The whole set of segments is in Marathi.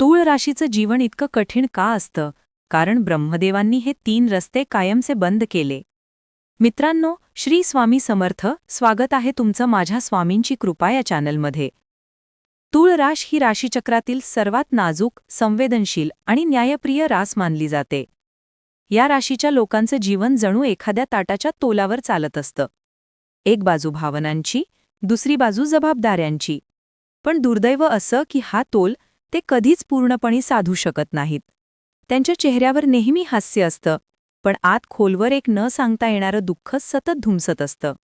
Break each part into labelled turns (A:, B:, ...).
A: तूळ राशीचं जीवन इतकं कठीण का असतं? कारण ब्रह्मदेवांनी हे तीन रस्ते कायमचे बंद केले. मित्रांनो श्री स्वामी समर्थ स्वागत आहे तुमचं माझ्या स्वामींची कृपा या चॅनलमध्ये. तूळ राश ही राशीचक्रातील सर्वात नाजूक संवेदनशील आणि न्यायप्रिय रास मानली जाते. या राशीच्या लोकांचं जीवन जणू एखाद्या ताटाच्या तोलावर चालत असतं. एक बाजू भावनांची दुसरी बाजू जबाबदाऱ्यांची. पण दुर्दैव असं की हा तोल ते कधीच पूर्णपणे साधू शकत नाहीत. त्यांच्या चेहऱ्यावर नेहमी हास्य असतं पण आत खोलवर एक न सांगता येणारं दुःख सतत धुमसत असतं.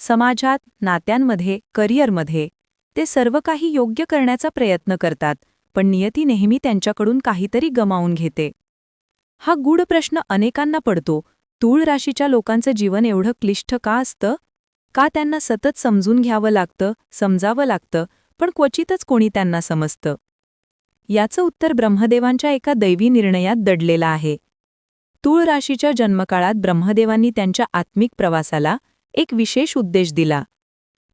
A: समाजात नात्यांमध्ये करिअरमध्ये ते सर्व काही योग्य करण्याचा प्रयत्न करतात पण नियती नेहमी त्यांच्याकडून काहीतरी गमावून घेते. हा गूढ प्रश्न अनेकांना पडतो तूळ राशीच्या लोकांचं जीवन एवढं क्लिष्ट का असतं? का त्यांना सतत समजून घ्यावं लागतं समजावं लागतं पण क्वचितच कोणी त्यांना समजतं. याचं उत्तर ब्रह्मदेवांच्या एका दैवी निर्णयात दडलेलं आहे. तूळ राशीच्या जन्मकाळात ब्रह्मदेवांनी त्यांच्या आत्मिक प्रवासाला एक विशेष उद्देश दिला.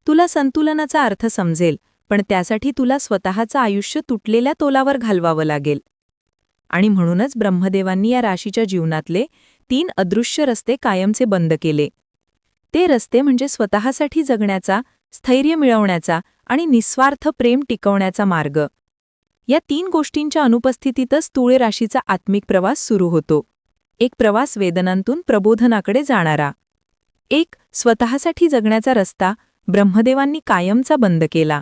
A: तुला संतुलनाचा अर्थ समजेल पण त्यासाठी तुला स्वतःचं आयुष्य तुटलेल्या तोलावर घालवावं लागेल. आणि म्हणूनच ब्रह्मदेवांनी या राशीच्या जीवनातले तीन अदृश्य रस्ते कायमचे बंद केले. ते रस्ते म्हणजे स्वतःसाठी जगण्याचा स्थैर्य मिळवण्याचा आणि निस्वार्थ प्रेम टिकवण्याचा मार्ग. या तीन गोष्टींच्या अनुपस्थितीतच तुळे राशीचा आत्मिक प्रवास सुरू होतो. एक प्रवास वेदनांतून प्रबोधनाकडे जाणारा. एक स्वतःसाठी जगण्याचा रस्ता ब्रह्मदेवांनी कायमचा बंद केला.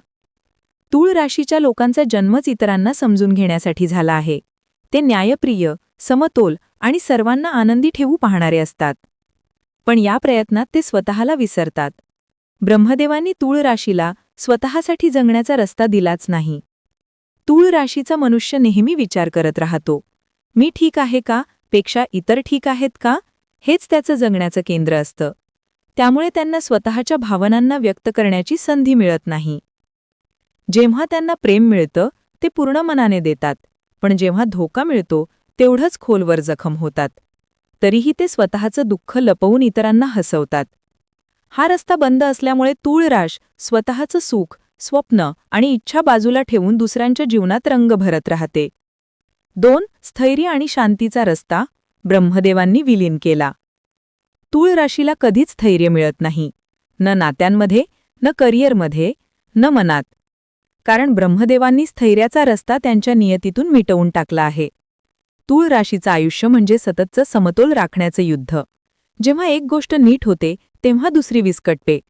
A: तूळ राशीच्या लोकांचा जन्मच इतरांना समजून घेण्यासाठी झाला आहे. ते न्यायप्रिय समतोल आणि सर्वांना आनंदी ठेवू पाहणारे असतात. पण या प्रयत्नात ते स्वतःला विसरतात. ब्रह्मदेवांनी तूळ राशीला स्वतःसाठी जगण्याचा रस्ता दिलाच नाही. तूळ राशीचा मनुष्य नेहमी विचार करत राहतो. मी ठीक आहे का? पेक्षा इतर ठीक आहेत का? हेच त्याचं जगण्याचं केंद्र असतं. त्यामुळे त्यांना स्वतःच्या भावनांना व्यक्त करण्याची संधी मिळत नाही. जेव्हा त्यांना प्रेम मिळतं ते पूर्ण मनाने देतात. पण जेव्हा धोका मिळतो तेवढंच खोलवर जखम होतात. तरीही ते स्वतःचं दुःख लपवून इतरांना हसवतात. हा रस्ता बंद असल्यामुळे तूळराश स्वतःचं सुख स्वप्न आणि इच्छा बाजूला ठेवून दुसऱ्यांच्या जीवनात रंग भरत राहते. दोन स्थैर्य आणि शांतीचा रस्ता ब्रह्मदेवांनी विलीन केला. तूळ राशीला कधीच स्थैर्य मिळत नाही. न नात्यांमध्ये न करिअरमध्ये न मनात. कारण ब्रह्मदेवांनी स्थैर्याचा रस्ता त्यांच्या नियतीतून मिटवून टाकला आहे. तूळ राशीचं आयुष्य म्हणजे सततचं समतोल राखण्याचं युद्ध. जेव्हा एक गोष्ट नीट होते तेव्हा दुसरी विस्कटते.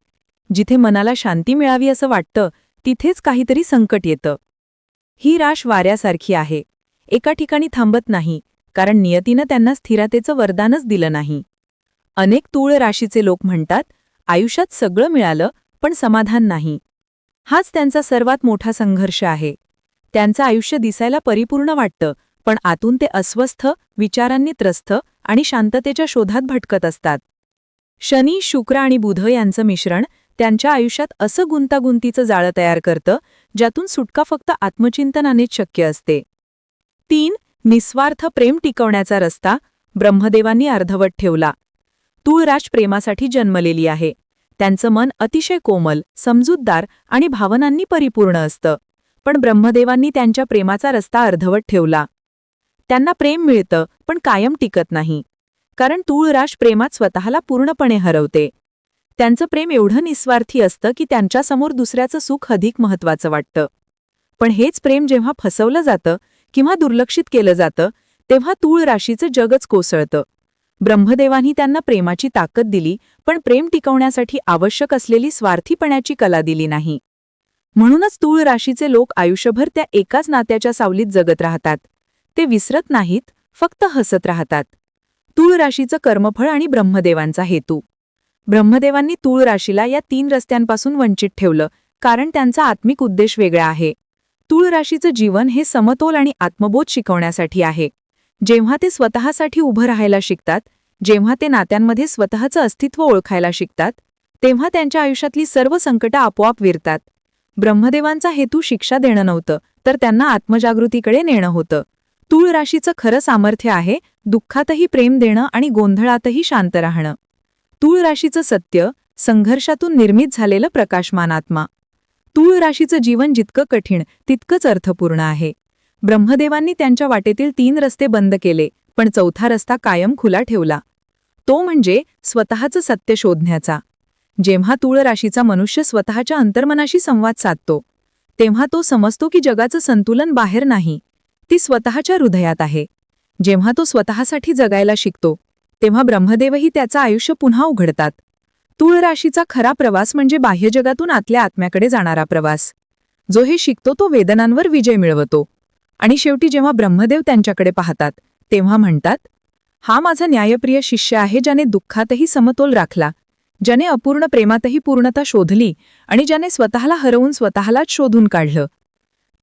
A: जिथे मनाला शांती मिळावी असं वाटतं तिथेच काहीतरी संकट येतं. ही राश वाऱ्यासारखी आहे. एका ठिकाणी थांबत नाही कारण नियतीनं त्यांना स्थिरतेचं वरदानच दिलं नाही. अनेक तूळ राशीचे लोक म्हणतात आयुष्यात सगळं मिळालं पण समाधान नाही. हाच त्यांचा सर्वात मोठा संघर्ष आहे. त्यांचं आयुष्य दिसायला परिपूर्ण वाटतं पण आतून ते अस्वस्थ विचारांनी त्रस्त आणि शांततेच्या शोधात भटकत असतात. शनी शुक्र आणि बुध यांचं मिश्रण त्यांच्या आयुष्यात असं गुंतागुंतीचं जाळं तयार करतं ज्यातून सुटका फक्त आत्मचिंतनानेच शक्य असते. तीन निस्वार्थ प्रेम टिकवण्याचा रस्ता ब्रह्मदेवांनी अर्धवट ठेवला. तूळराज प्रेमासाठी जन्मलेली आहे. त्यांचं मन अतिशय कोमल समजूतदार आणि भावनांनी परिपूर्ण असतं. पण ब्रह्मदेवांनी त्यांच्या प्रेमाचा रस्ता अर्धवट ठेवला. त्यांना प्रेम मिळतं पण कायम टिकत नाही. कारण तूळराश प्रेमात स्वतःला पूर्णपणे हरवते. त्यांचं प्रेम एवढं निस्वार्थी असतं की त्यांच्यासमोर दुसऱ्याचं सुख अधिक महत्वाचं वाटतं. पण हेच प्रेम जेव्हा फसवलं जातं किंवा दुर्लक्षित केलं जातं तेव्हा तूळ राशीचं जगच कोसळतं. ब्रह्मदेवांनी त्यांना प्रेमाची ताकद दिली पण प्रेम टिकवण्यासाठी आवश्यक असलेली स्वार्थीपणाची कला दिली नाही. म्हणूनच तूळ राशीचे लोक आयुष्यभर त्या एकाच नात्याच्या सावलीत जगत राहतात. ते विसरत नाहीत फक्त हसत राहतात. तूळ राशीचं कर्मफळ आणि ब्रह्मदेवांचा हेतू. ब्रह्मदेवांनी तूळ राशीला या तीन रस्त्यांपासून वंचित ठेवलं कारण त्यांचा आत्मिक उद्देश वेगळा आहे. तूळ राशीचं जीवन हे समतोल आणि आत्मबोध शिकवण्यासाठी आहे. जेव्हा ते स्वतःसाठी उभं राहायला शिकतात जेव्हा ते नात्यांमध्ये स्वतःचं अस्तित्व ओळखायला शिकतात तेव्हा त्यांच्या आयुष्यातली सर्व संकटं आपोआप विरतात. ब्रह्मदेवांचा हेतू शिक्षा देणं नव्हतं तर त्यांना आत्मजागृतीकडे नेणं होतं. तूळ राशीचं खरं सामर्थ्य आहे दुःखातही प्रेम देणं आणि गोंधळातही शांत राहणं. तूळ राशीचं सत्य संघर्षातून निर्मित झालेलं प्रकाशमानात्मा तुळ तूळ राशीचं जीवन जितकं कठीण तितकंच अर्थपूर्ण आहे. ब्रह्मदेवांनी त्यांच्या वाटेतील तीन रस्ते बंद केले पण चौथा रस्ता कायम खुला ठेवला. तो म्हणजे स्वतःचं सत्य शोधण्याचा. जेव्हा तूळ राशीचा मनुष्य स्वतःच्या अंतर्मनाशी संवाद साधतो तेव्हा तो समजतो की जगाचं संतुलन बाहेर नाही. ती स्वतःच्या हृदयात आहे. जेव्हा तो स्वतःसाठी जगायला शिकतो तेव्हा ब्रह्मदेवही त्याचं आयुष्य पुन्हा उघडतात. तूळ राशीचा खरा प्रवास म्हणजे बाह्य जगातून आतल्या आत्म्याकडे जाणारा प्रवास. जो हे शिकतो तो वेदनांवर विजय मिळवतो. आणि शेवटी जेव्हा ब्रह्मदेव त्यांच्याकडे पाहतात तेव्हा म्हणतात हा माझा न्यायप्रिय शिष्य आहे ज्याने दुःखातही समतोल राखला ज्याने अपूर्ण प्रेमातही पूर्णता शोधली आणि ज्याने स्वतःला हरवून स्वतःलाच शोधून काढलं.